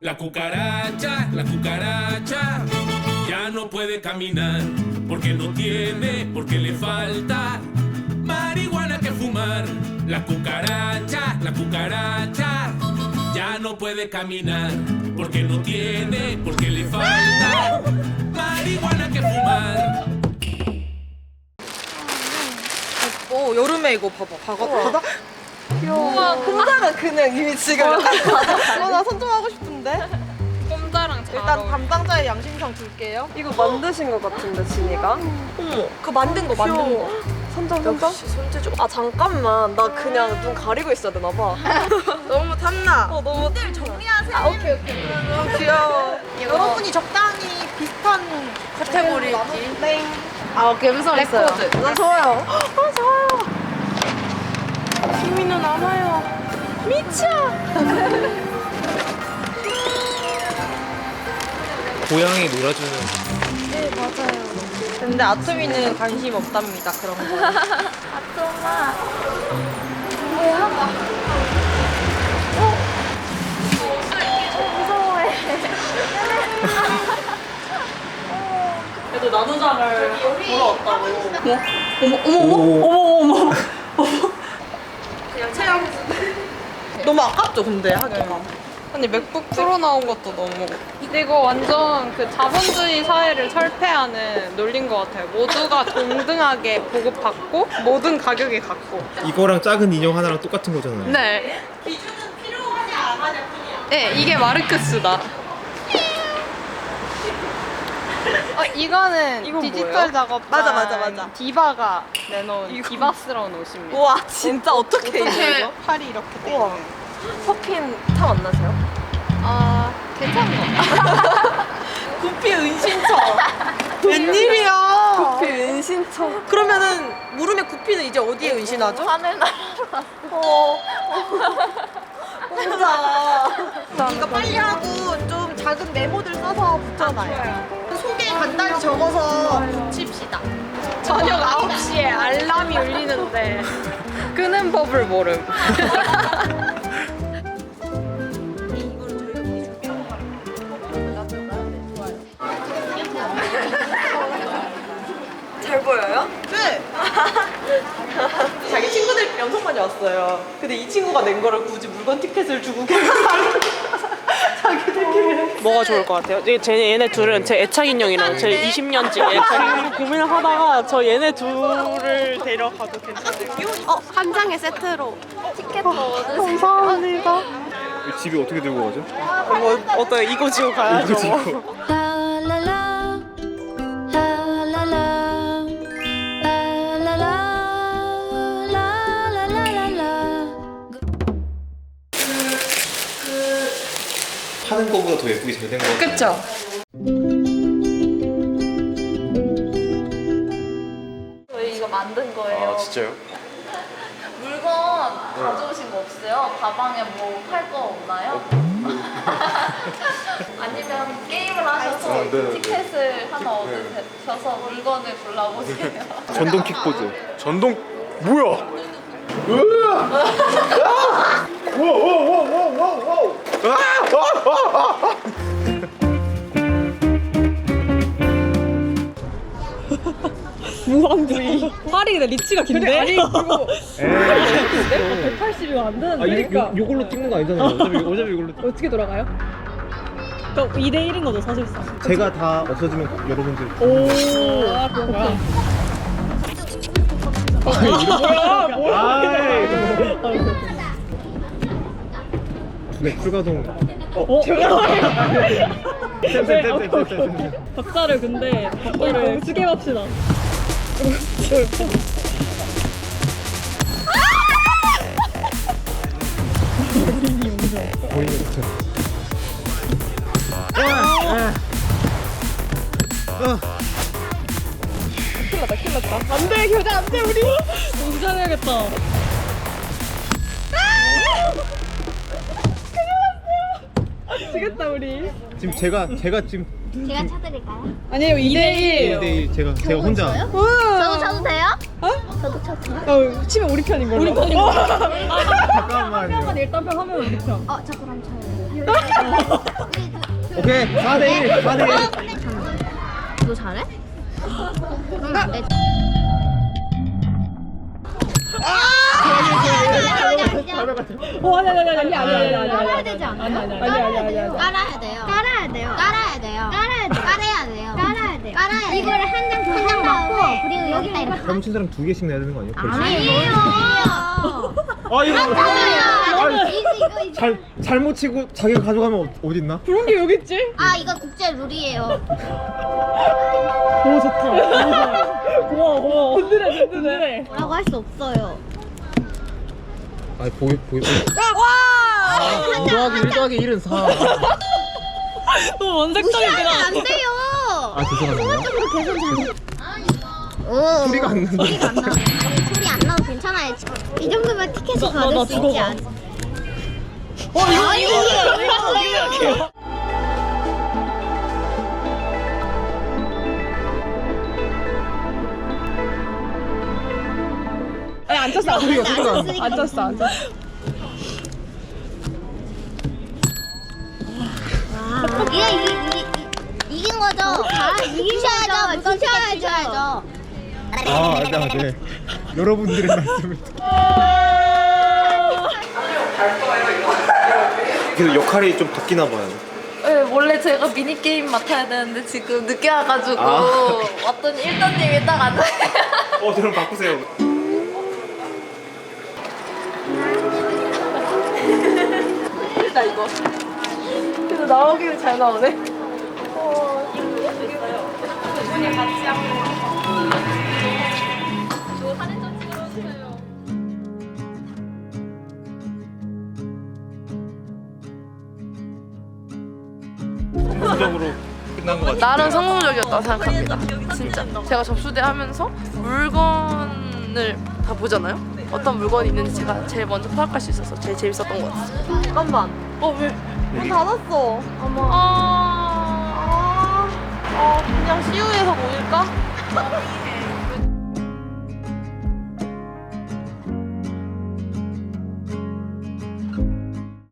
La cucaracha, la cucaracha ya no puede caminar porque no tiene, porque le falta marihuana que fumar. La cucaracha, la cucaracha ya no puede caminar porque no tiene, porque le falta marihuana que fumar. 어 여름에 이거 봐봐 바가 바다 귀여워 혼자가 그냥 이미 지금. 어 나 선점하고 싶은데. 꼼자랑 잘 일단 어울려. 담당자의 양심상 줄게요. 이거 만드신 것 같은데 진이가? 어머 그 만든 거 만든 거. 선점 선점? 손재주. 아 잠깐만. 나 그냥 눈 가리고 있어야 되나 봐. 너무 탐나. 어 너무 들 정리하세요. 아 오케이 오케이. 너무 귀여워. 여러분이 적당히 비슷한 카테고리지. 땡아 감성 있어요. 나 좋아요. 아 좋아요. 미쳐. 고양이 놀아주는 네 맞아요. 근데 아토미는 관심 없답니다 그런 거. 그래도 나누자를 보러 왔다고. 오, 그냥 너무 아깝죠 근데 하기가. 아니 맥북 프로 나온 것도 너무 이거 완전 그 자본주의 사회를 철폐하는 논리인 것 같아요. 모두가 동등하게 보급받고 모든 가격이 같고. 이거랑 작은 인형 하나랑 똑같은 거잖아요. 네. 네, 이게 마르크스다. 어, 이거는 이건 디지털 뭐예요? 작업 맞아, 맞아, 맞아. 디바가 내놓은 이거. 디바스러운 옷입니다. 우와 진짜 어떻게 어떻게 이거? 팔이 이렇게 돼 우와. 있는? 퍼킨 탐 안 나세요? 아 괜찮은 것 같아. 구피 은신처. 웬일이야? 구피 은신처. 그러면은 물음의 구피는 이제 어디에 은신하죠? 하늘 나라. 어. 혼자. 이거 빨리 하고 좀 작은 메모들 써서 붙여놔요. 소개 간단히 적어서 붙입시다. 저녁 9시에 알람이 울리는데 끄는 법을 모름. 친구들끼리 엄청 많이 왔어요. 근데 이 친구가 낸 거를 굳이 물건 티켓을 주고 계속 자기들끼리. 뭐가 좋을 것 같아요? 이게 제 얘네 둘은 제 애착 인형이랑 제 20년째 애착 인형 고민을 하다가 저 얘네 둘을 데려가도 괜찮을까요? 어, 한 장의 세트로 티켓도 얻으세요. 감사합니다. 집에 어떻게 들고 가죠? 뭐 어때요? 이거 지고 가야죠. 이 파는 거보다 더 예쁘게 잘 된 거 같아요. 그쵸? 저희 이거 만든 거예요. 아 진짜요? 물건 가져오신 거 없어요? 가방에 뭐 팔 거 없나요? 아니면 게임을 하셔서 아, 네, 네. 티켓을 하나 얻으셔서 물건을 골라보세요. 전동 킥보드. 전동 뭐야? 무한주의. 팔이 근데 리치가 긴데? 아니 그거 180이면 안 되는데. 아 이거 요걸로 찍는 거 아니잖아요. 어차피 어차피 이걸로. 어떻게 돌아가요? 그럼 2대 1인 거죠 사실상. 제가 다 없어지면 여러분들. 오. 아 그런가? 뭐야 뭐야? 두개 풀가동. 어? 쌤쌤쌤쌤쌤. 박자를 근데 박자를 쓰게 합시다. 보이는 것 같아. 안돼 교대 안 돼 우리. 운전해야겠다. 지겠다 우리. 지금 제가 제가 지금 제가 찾드릴까요? 아니에요 2대 1. 2대1 제가 제가 혼자. 저도 쳐도 돼요? 저도 쳐도 돼요? 어, 치면 우리 편인 걸로. 우리 편인 걸로. 잠깐만요. 일단 편 하면 우리 편. 어, 저 그럼 쳐요. 오케이 4대1 4대1 너 잘해? 그 맞아. 어, 아니, 아니, 아니, 아니, 아니, 아니, 따라야 아니, 되지 않아요? 아니, 아니, 아니, 아니, 아니. 깔아야 돼요. 깔아야 돼요. 깔아야 돼요. 깔아야 돼요. 깔아야 돼요. 깔아야 돼요. 깔아야 돼요. 이거를 한장한장 맞고 그리고 여기다 이렇게 잘못 친 사람 두 개씩 내야 되는 거 아니에요? 벌칙? 아니에요. 아 이거 아, 아니, 이거 이거 잘 잘못 치고 자기가 가져가면 어, 어디 있나? 그런 게 여기 있지? 아 이거 국제 룰이에요. 너무 좋다. 고마워, 고마워. 든든해, 든든해. 뭐라고 할 수 없어요. 아 보이 보이. 와. 2 더하기 1 더하기 1은 4. 너무 원색적이긴 무시하면. 안 돼요. 아 죄송합니다. 쪽으로 계산 잘. 오. 소리가 안 나는데. 소리가 안 나. 아니, 소리 안 나도 괜찮아요. 이 정도면 티켓을 나- 나- 받을 나수 죽어. 있지 않. 어 이거 아니, 이거 이거 이거 이거. 안 쳤어. 안 나. 안 쳤어 안 쳤어. 이게 이, 이, 이, 이긴 거죠? 아, 이기셔야죠. 부셔야죠. 아, 네, 네. 여러분들의 말씀을. 그래서 역할이 좀 바뀌나 봐요. 네, 원래 제가 미니게임 맡아야 되는데 지금 늦게 와가지고 아. 왔더니 1단님이 딱 앉아요. 어, 저랑 바꾸세요. 나 이거. 그래도 나오기를 잘 나오네. 성공적으로 끝난 것 같아요. 나름 성공적이었다고 생각합니다. 진짜 제가 접수대 하면서 물건을 다 보잖아요. 어떤 물건이 있는지 제가 제일 먼저 파악할 수 있어서 제일 재밌었던 것 같아요. 잠깐만. 어 왜? 문 닫았어. 아, 아, 그냥 CU에서 모일까?